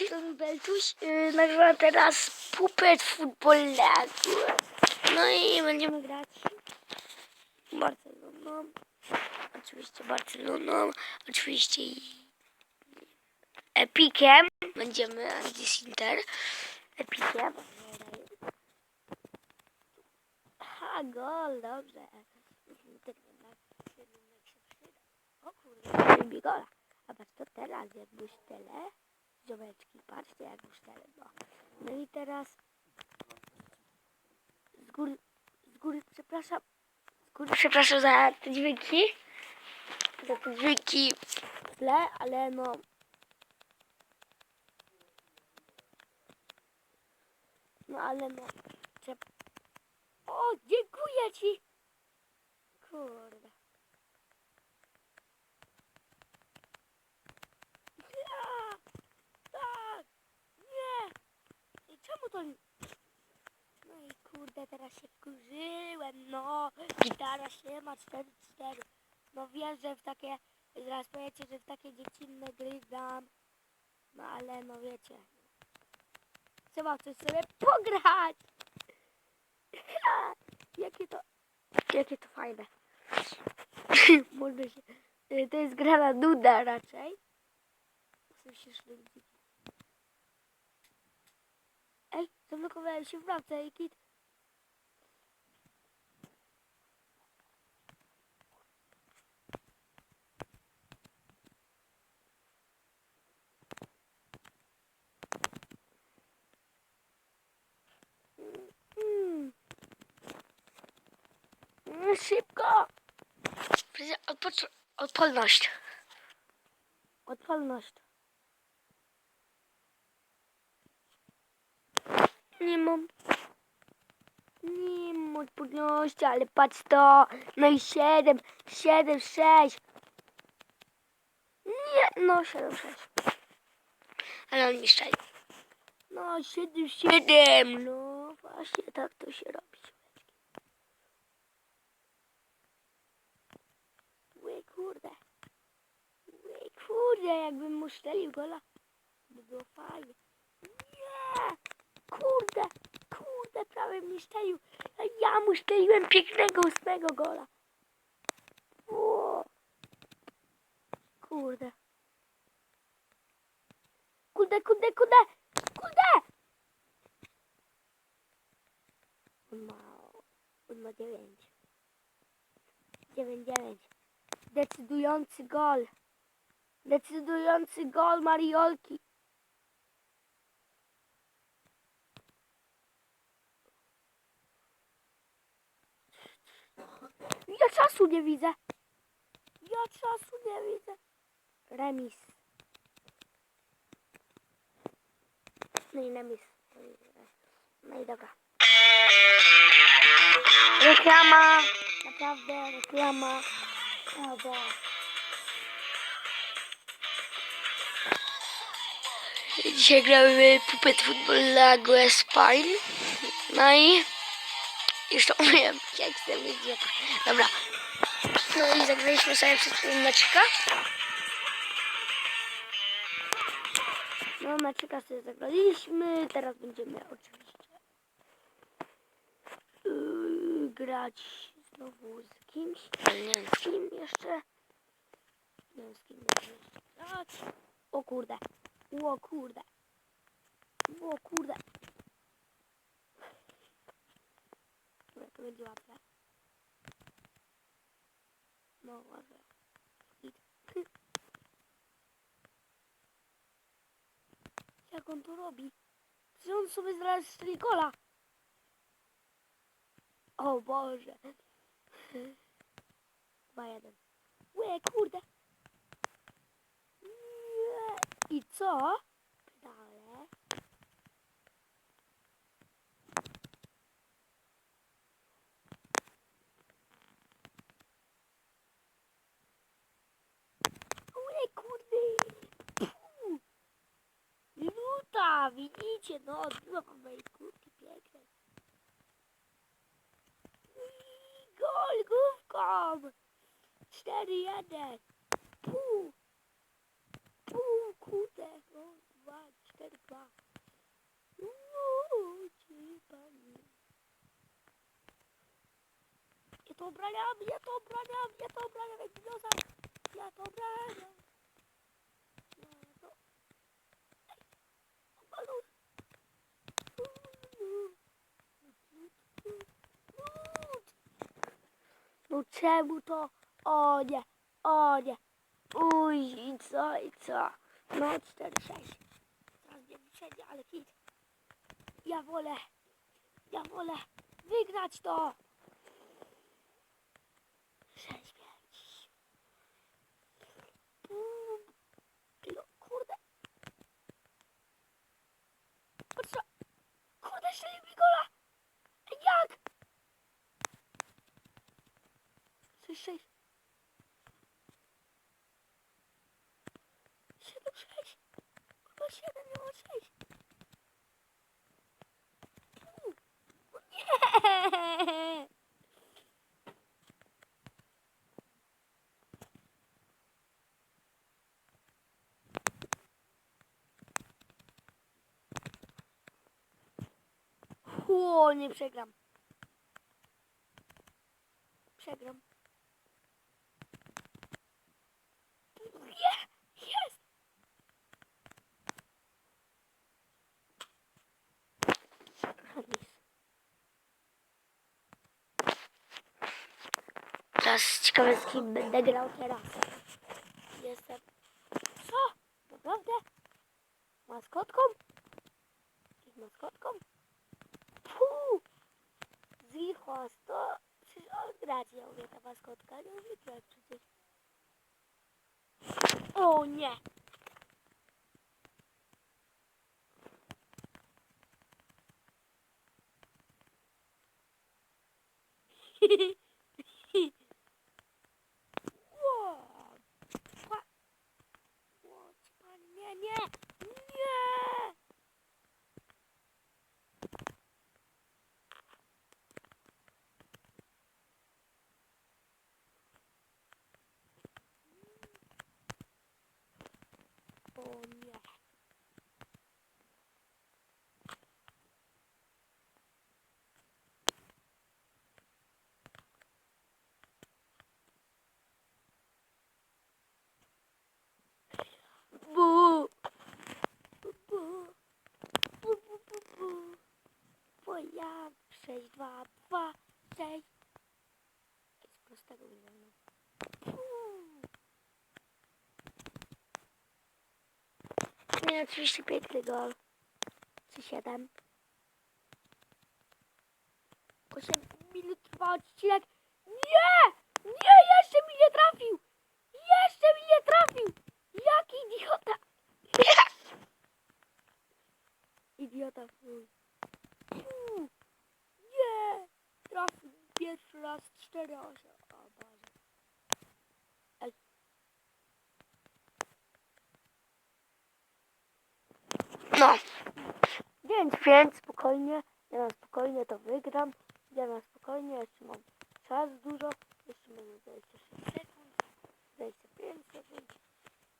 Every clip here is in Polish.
Marcin Beltuś yy, nagrywa teraz Puppet Football League. No i będziemy grać Barceloną. Oczywiście Barceloną. Oczywiście Epikiem. Będziemy, a gdzie jest Inter? Epikiem. Ha, gol, dobrze. O kurde, gola. A patrz, to teraz jak byś tyle, ziomeczki, patrzcie jak już tyle, no. No i teraz z góry, z góry, przepraszam, z góry przepraszam za te dźwięki, za te dźwięki w tle, ale no, no ale no, o, dziękuję ci, kurde. Ja! Tak! Nie! I czemu to... No i kurde, teraz się wkurzyłem, no. Gitara się ma 4-4. No wiem, że w takie... Zaraz powiecie, że w takie dziecinne gry gram. No ale no wiecie. Trzeba w coś sobie pograć! Jakie to... Jakie to fajne. Może się... y, To jest gra na nuda raczej. Ludzi. Ej, Kızlık ve şıfrak tehlikit. Şipka. Bizi apal, apal naştı. Apal naştı. Nie mam. Nie mam odporności, ale patrz to. No i 7, 7, 6. Nie, no 7, 6. Ale on mi strzeli. No 7, 7. No właśnie tak to się robi. Ły kurde. Ły kurde, jakbym mu strzelił gola. By było fajnie. Nie! Kurde, kurde, prawie mi strzelił. A ja mu strzeliłem pięknego ósmego gola. O, kurde. Kurde, kurde, kurde, kurde! On ma, on ma dziewięć. Dziewięć, dziewięć. Decydujący gol. Decydujący gol Mariolki. Czasu nie widzę. Ja czasu nie widzę. Remis. No i remis. No i dobra. Reklama. Naprawdę reklama. Prawda. Dzisiaj gramy Puppet Football na Spine. No i już to umiem. Jak jestem idiota. Dobra. No i zagraliśmy sobie chwilą meczyka. No meczyka sobie zagraliśmy. Teraz będziemy oczywiście yy, grać znowu z kimś. Nie z kim jeszcze. Nie wiem z kim jeszcze grać. O kurde. O kurde. O kurde. Łatwe. No. Hit. Jak on to robi? Czy on sobie zaraz strzeli gola? O Boże. Chyba jeden. Łe, kurde. I co? 29, vamos com o meu que pega. Gol, gol, gol. Estaria dead. Puh. Puh, cuta. Gol, vai, estaria pá. Uh, tipo ali. Eu tô bralhado, eu tô bralhado, eu tô bralhado, eu tô bralhado. Eu tô bralhado. No czemu to? O nie, o nie. Uj, i co, i co? No 4, 6. Teraz mnie wyprzedzie, ale hit. Ja wolę, ja wolę wygrać to. 6, 5. No, kurde. O co? Kurde, strzelił mi gola. Ej, Jak? 6, 6. 7, 6. Kurwa, 7, nie ma 6. Nie! Nie przegram. Przegram. Nie! Jest! Remis. Teraz ciekawe z kim będę grał teraz. Jestem. Co? Naprawdę? Maskotką? Z maskotką? Fuu! Zwichła to przecież on grać nie umie ta maskotka, nie umie grać przecież. O nie! Ło! ja 6, 2, 2, 6. Z prostego wygląda. Nie, oczywiście piękny gol. 3-7. 8 minut trwa odcinek. Nie! Nie! Jeszcze mi nie trafił! Jeszcze mi nie trafił! Jaki idiota! Idiota fuj. 4, 8. O Boże. Ej. No. 9, 5, spokojnie. Ja na spokojnie to wygram. Ja na spokojnie, jeszcze mam czas dużo. Jeszcze mamy 26 sekund. 25 sekund.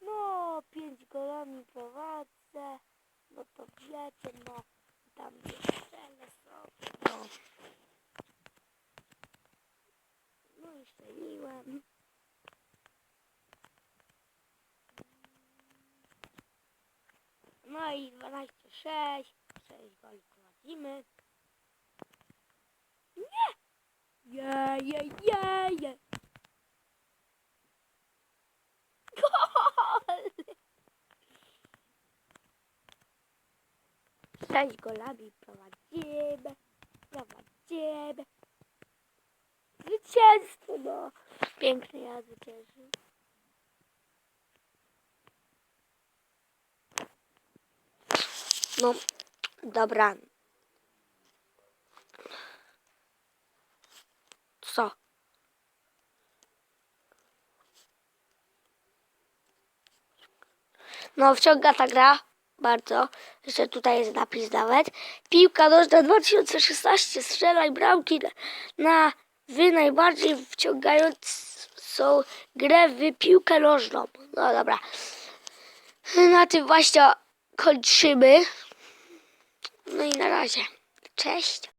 No, 5 golami prowadzę. No to wiecie, no. Tam jeszcze są. 12, 6. 6 goli prowadzimy. Nie! Je, je, je, je. Gol! 6 golami prowadzimy. Prowadzimy. Zwycięstwo, no. Piękny ja zwyciężył. No, dobra. Co? No, wciąga ta gra bardzo. Jeszcze tutaj jest napis nawet. Piłka nożna 2016. Strzelaj bramki na, wy najbardziej wciągającą grę w piłkę nożną. No dobra. Na tym właśnie kończymy. No i na razie. Cześć.